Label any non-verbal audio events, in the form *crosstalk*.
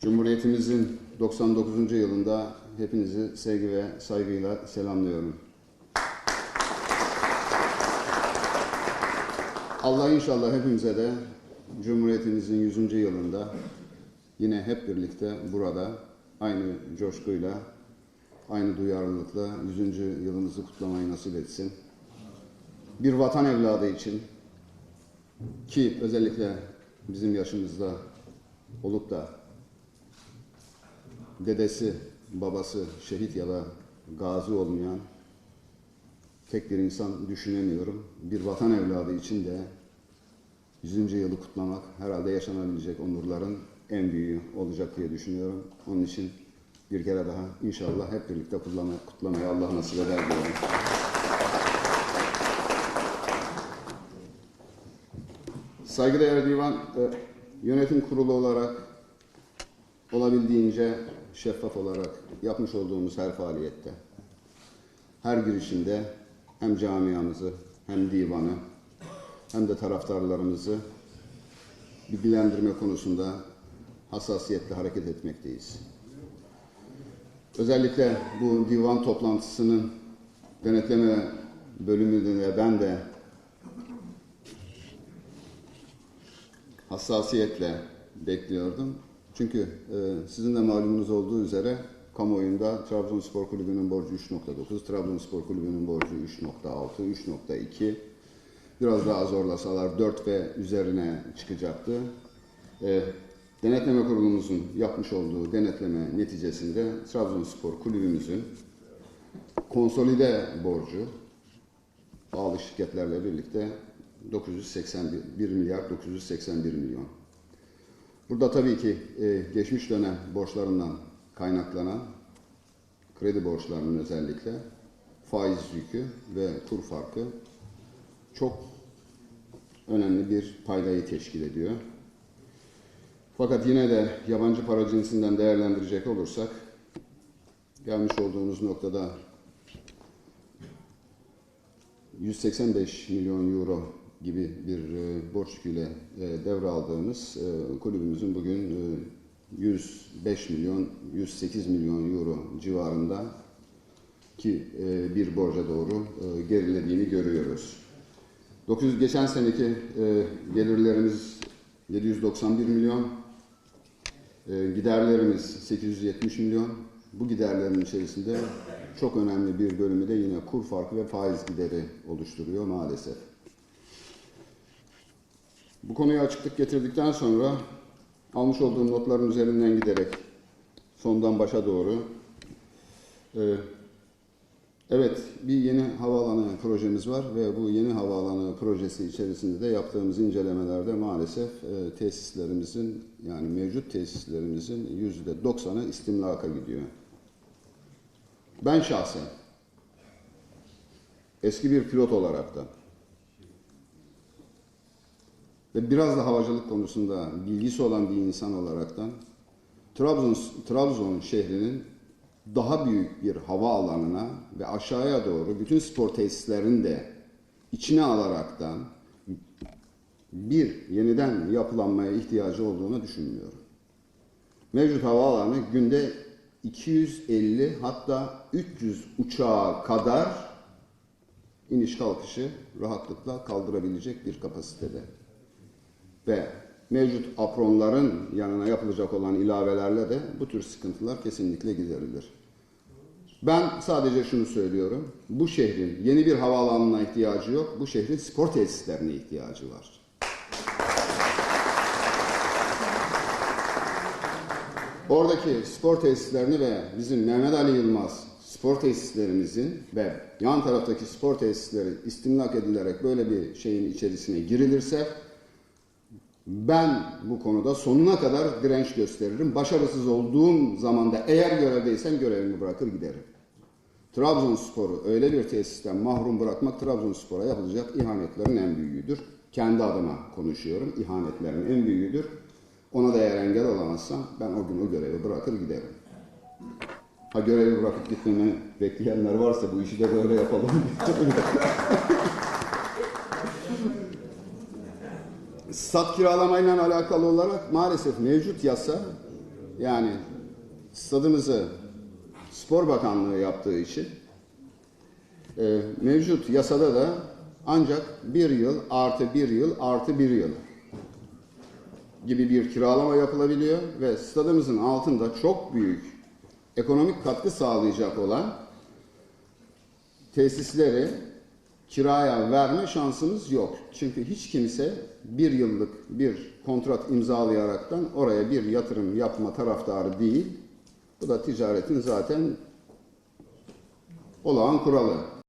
Cumhuriyetimizin 99. yılında hepinizi sevgi ve saygıyla selamlıyorum. Allah inşallah hepimize de Cumhuriyetimizin 100. yılında yine hep birlikte burada aynı coşkuyla, aynı duyarlılıkla 100. yılımızı kutlamayı nasip etsin. Bir vatan evladı için ki özellikle bizim yaşımızda olup da dedesi, babası şehit ya da gazi olmayan tek bir insan düşünemiyorum. Bir vatan evladı için de 100. yılı kutlamak herhalde yaşanabilecek onurların en büyüğü olacak diye düşünüyorum. Onun için bir kere daha inşallah hep birlikte kutlama, kutlamayı Allah nasip eder diyorum. Saygıdeğer Divan e, Yönetim Kurulu olarak olabildiğince şeffaf olarak yapmış olduğumuz her faaliyette, her girişimde hem camiamızı hem divanı hem de taraftarlarımızı bilgilendirme konusunda hassasiyetle hareket etmekteyiz. Özellikle bu divan toplantısının denetleme bölümünde ben de hassasiyetle bekliyordum. Çünkü e, sizin de malumunuz olduğu üzere kamuoyunda Trabzonspor Kulübü'nün borcu 3.9, Trabzonspor Kulübü'nün borcu 3.6, 3.2 biraz daha zorlasalar 4 ve üzerine çıkacaktı. E, denetleme kurulumuzun yapmış olduğu denetleme neticesinde Trabzonspor Kulübümüzün konsolide borcu bağlı şirketlerle birlikte 981 milyar 981 milyon. Burada tabii ki e, geçmiş dönem borçlarından kaynaklanan kredi borçlarının özellikle faiz yükü ve kur farkı çok önemli bir paydayı teşkil ediyor. Fakat yine de yabancı para cinsinden değerlendirecek olursak gelmiş olduğumuz noktada 185 milyon euro gibi bir e, borç yüküyle e, devraldığımız e, kulübümüzün bugün e, 105 milyon 108 milyon euro civarında ki bir borca doğru gerilediğini görüyoruz. 900 geçen seneki gelirlerimiz 791 milyon, giderlerimiz 870 milyon. Bu giderlerin içerisinde çok önemli bir bölümü de yine kur farkı ve faiz gideri oluşturuyor maalesef. Bu konuya açıklık getirdikten sonra almış olduğum notların üzerinden giderek sondan başa doğru e, evet bir yeni havaalanı projemiz var ve bu yeni havaalanı projesi içerisinde de yaptığımız incelemelerde maalesef e, tesislerimizin yani mevcut tesislerimizin yüzde doksanı istimlaka gidiyor. Ben şahsen eski bir pilot olarak da ve biraz da havacılık konusunda bilgisi olan bir insan olaraktan Trabzon, Trabzon şehrinin daha büyük bir hava alanına ve aşağıya doğru bütün spor tesislerini de içine alaraktan bir yeniden yapılanmaya ihtiyacı olduğunu düşünmüyorum. Mevcut havaalanı günde 250 hatta 300 uçağa kadar iniş kalkışı rahatlıkla kaldırabilecek bir kapasitede ve mevcut apronların yanına yapılacak olan ilavelerle de bu tür sıkıntılar kesinlikle giderilir. Ben sadece şunu söylüyorum. Bu şehrin yeni bir havaalanına ihtiyacı yok. Bu şehrin spor tesislerine ihtiyacı var. Oradaki spor tesislerini ve bizim Mehmet Ali Yılmaz spor tesislerimizin ve yan taraftaki spor tesisleri istimlak edilerek böyle bir şeyin içerisine girilirse ben bu konuda sonuna kadar direnç gösteririm. Başarısız olduğum zaman da eğer görevdeysem görevimi bırakır giderim. Trabzonspor'u öyle bir tesisten mahrum bırakmak Trabzonspor'a yapılacak ihanetlerin en büyüğüdür. Kendi adıma konuşuyorum. İhanetlerin en büyüğüdür. Ona da eğer engel olamazsam ben o gün o görevi bırakır giderim. Ha görevi bırakıp gitmemi bekleyenler varsa bu işi de böyle yapalım. *laughs* Stat kiralamayla alakalı olarak maalesef mevcut yasa Yani stadımızı Spor Bakanlığı yaptığı için e, mevcut yasada da ancak bir yıl artı bir yıl artı bir yıl gibi bir kiralama yapılabiliyor ve stadımızın altında çok büyük ekonomik katkı sağlayacak olan tesisleri kiraya verme şansımız yok. Çünkü hiç kimse bir yıllık bir kontrat imzalayaraktan oraya bir yatırım yapma taraftarı değil. Bu da ticaretin zaten olağan kuralı.